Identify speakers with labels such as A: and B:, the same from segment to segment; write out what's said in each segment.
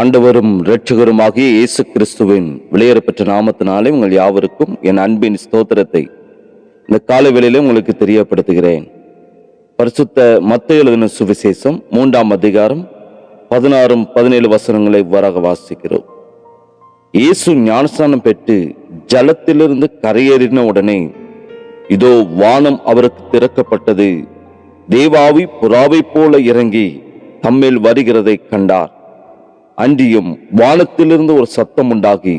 A: ஆண்டவரும் இரட்சகருமாகிய இயேசு கிறிஸ்துவின் வெளியேறப்பெற்ற நாமத்தினாலே உங்கள் யாவருக்கும் என் அன்பின் ஸ்தோத்திரத்தை இந்த காலவெளியிலே உங்களுக்கு தெரியப்படுத்துகிறேன். பரிசுத்த மத்த எழுதின சுவிசேஷம் மூன்றாம் அதிகாரம் பதினாறும் பதினேழு வசனங்களை இவ்வாறாக வாசிக்கிறோம். இயேசு ஞானஸ்தானம் பெற்று ஜலத்திலிருந்து கரையேறின உடனே இதோ வானம் அவருக்கு திறக்கப்பட்டது. தேவாவி புறாவைப் போல இறங்கி தம்மில் வருகிறதை கண்டார். அன்றியும் வானத்திலிருந்து ஒரு சத்தம் உண்டாகி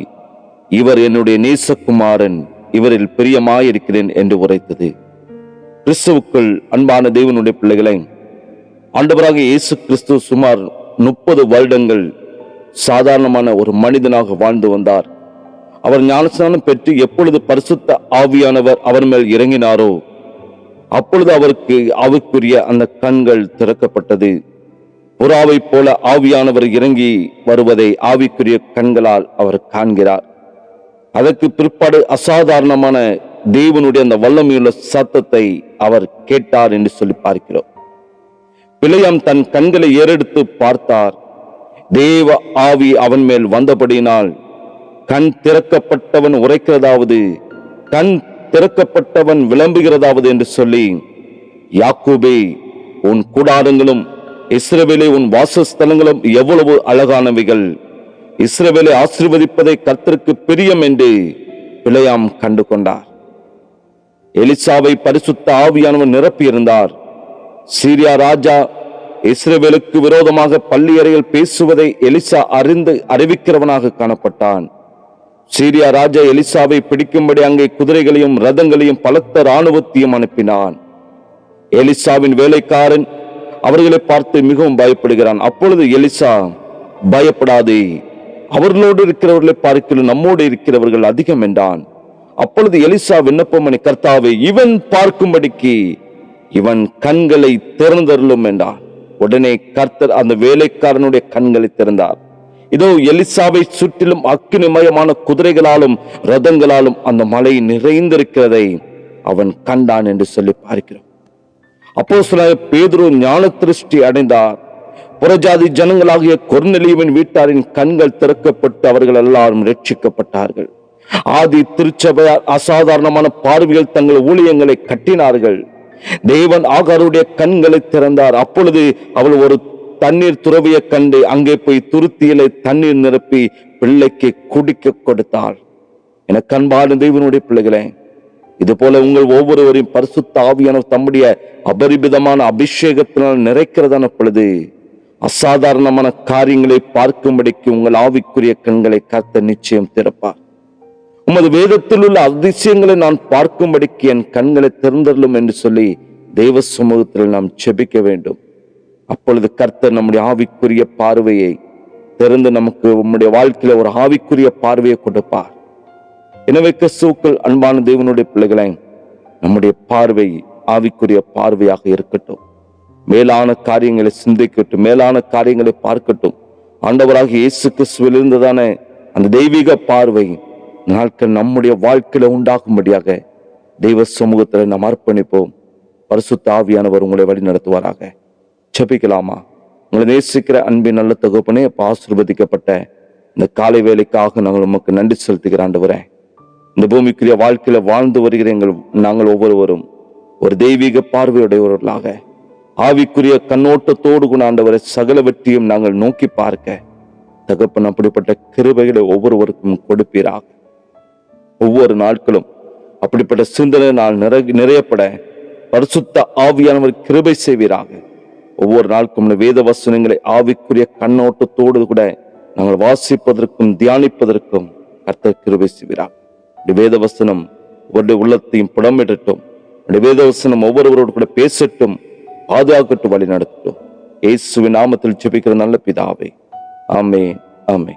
A: இவர் என்னுடைய நேசகுமாரன் இவரில் பிரியமாயிருக்கிறேன் என்று உரைத்தது. கிறிஸ்துவுக்குள் அன்பான தேவனுடைய பிள்ளைகளை ஆண்டவராக இயேசு கிறிஸ்து சுமார் முப்பது வருடங்கள் சாதாரணமான ஒரு மனிதனாக வாழ்ந்து வந்தார். அவர் ஞானஸ்தானம் பெற்று எப்பொழுது பரிசுத்த ஆவியானவர் அவர் மேல் இறங்கினாரோ அப்பொழுது அவருக்கு அவருக்குரிய அந்த கண்கள் திறக்கப்பட்டது. புறாவைப் போல ஆவியானவர் இறங்கி வருவதை ஆவிக்குரிய கண்களால் அவர் காண்கிறார். அதற்கு பிற்பாடு அசாதாரணமான தேவனுடைய அந்த வல்லமையுள்ள சத்தத்தை அவர் கேட்டார் என்று சொல்லி பார்க்கிறோம். பிழையாம் தன் கண்களை ஏறெடுத்து பார்த்தார். தேவ ஆவி அவன் மேல் வந்தபடியினால் கண் திறக்கப்பட்டவன் உரைக்கிறதாவது கண் திறக்கப்பட்டவன் விளம்புகிறதாவது என்று சொல்லி யாக்கூபே உன் கூடாரங்களும் இஸ்ரவேலே உன் வாசஸ்தலங்களும் எவ்வளவு அழகானவைகள். இஸ்ரவேலை ஆசீர்வதிப்பதை கர்த்தருக்கு பிரியம் என்று பிழையாம் கண்டு கொண்டார் எலிசாவை பரிசுத்த ஆவியானவர் நிரப்பியிருந்தார். சீரியா ராஜா இஸ்ரேவேலுக்கு விரோதமாக பள்ளியறையில் பேசுவதை எலிசா அறிந்து அறிவிக்கிறவனாக காணப்பட்டான். சீரியா ராஜா எலிசாவை பிடிக்கும்படி அங்கே குதிரைகளையும் ரதங்களையும் பலத்த இராணுவத்தையும் அனுப்பினான். எலிசாவின் வேலைக்காரன் அவர்களை பார்த்து மிகவும் பயப்படுகிறான். அப்பொழுது எலிசா பயப்படாதே. அவர்களோடு இருக்கிறவர்களை பார்க்கலும் நம்மோடு இருக்கிறவர்கள் அதிகம் என்றான். அப்பொழுது எலிசா விண்ணப்பமணி கர்த்தாவே இவன் பார்க்கும்படிக்கு இவன் கண்களை திறந்தருளும் என்றான். உடனே கர்த்தர் அந்த வேலைக்காரனுடைய கண்களை திறந்தார். இதோ எலிசாவை சுற்றிலும் அக்கினிமயமான குதிரைகளாலும் ரதங்களாலும் அந்த மலை நிறைந்திருக்கிறதை அவன் கண்டான் என்று சொல்லி பார்க்கிறோம். அப்போ பேதுரு ஞான திருஷ்டி அடைந்தார். புறஜாதி ஜனங்களாகிய கொர்நெலியுவின் வீட்டாரின் கண்கள் திறக்கப்பட்டு அவர்கள் எல்லாரும் ரட்சிக்கப்பட்டார்கள். ஆதி திருச்சபையார் அசாதாரணமான பார்வைகள் தங்கள் ஊழியங்களை கட்டினார்கள். தேவன் ஆகாருடைய கண்களை திறந்தார். அப்பொழுது அவள் ஒரு தண்ணீர் துறவிய கண்டு அங்கே போய் துருத்தியிலே தண்ணீர் நிரப்பி பிள்ளைக்கு குடிக்க கொடுத்தாள். என கண்பாடு தெய்வனுடைய பிள்ளைகளே இது போல உங்கள் ஒவ்வொருவரையும் பரிசுத்த ஆவியான தம்முடைய அபரிமிதமான அபிஷேகத்தினால் நிறைக்கிறதான பொழுது அசாதாரணமான காரியங்களை பார்க்கும்படிக்கு உங்கள் ஆவிக்குரிய கண்களை கர்த்த நிச்சயம் திறப்பார். உமது வேதத்தில் உள்ள அதிசயங்களை நான் பார்க்கும்படிக்கு என் கண்களை திறந்தள்ளும் என்று சொல்லி தெய்வ சமூகத்தில் நாம் செபிக்க வேண்டும். அப்பொழுது கர்த்தர் நம்முடைய ஆவிக்குரிய பார்வையை திறந்து நமக்கு உம்முடைய வாழ்க்கையில ஒரு ஆவிக்குரிய பார்வையை கொடுப்பார். எனவே கிறிஸ்துவுக்கள் அன்பான தேவனுடைய பிள்ளைகளை நம்முடைய பார்வை ஆவிக்குரிய பார்வையாக இருக்கட்டும். மேலான காரியங்களை சிந்திக்கட்டும் மேலான காரியங்களை பார்க்கட்டும். ஆண்டவராக இயேசு கிறிஸ்துவில் இருந்ததான அந்த தெய்வீக பார்வை நாட்கள் நம்முடைய வாழ்க்கையில உண்டாகும்படியாக தெய்வ சமூகத்தில் நாம் அர்ப்பணிப்போம். பரிசுத்த ஆவியானவர் உங்களை வழி நடத்துவாராக. செபிக்கலாமா உங்களை நேசிக்கிற அன்பின் நல்ல தகுப்பனே அப்ப ஆசிர்வதிக்கப்பட்ட இந்த காலை வேலைக்காக நாங்கள் உமக்கு நன்றி செலுத்துகிற வரேன் இந்த பூமிக்குரிய வாழ்க்கையில வாழ்ந்து வருகிற எங்கள் நாங்கள் ஒவ்வொருவரும். ஒரு தெய்வீக பார்வையுடையவர்களாக ஆவிக்குரிய கண்ணோட்டத்தோடு கூட ஆண்டவரை சகல வெற்றியும் நாங்கள் நோக்கி பார்க்க. தகப்பன் அப்படிப்பட்ட கிருபைகளை ஒவ்வொருவருக்கும் கொடுப்பீராக. ஒவ்வொரு நாட்களும் அப்படிப்பட்ட சிந்தனை நாள் நிறை நிறையப்பட பரிசுத்த ஆவியானவர் கிருபை செய்வீராக. ஒவ்வொரு நாளுக்கும் வேத வசனங்களை ஆவிக்குரிய கண்ணோட்டத்தோடு கூட நாங்கள் வாசிப்பதற்கும் தியானிப்பதற்கும் கர்த்தர் கிருபை செய்வீராக. இந்த வேத வசனம் ஒவ்வொரு உள்ளத்தையும் புடமிடட்டும். இந்த வேத வசனம் ஒவ்வொருவரோடு கூட பேசட்டும் பாதுகாக்கட்டும் வழி நடத்தட்டும் இயேசுவின் நாமத்தில் ஜெபிக்கிற நல்ல பிதாவே. ஆமே ஆமே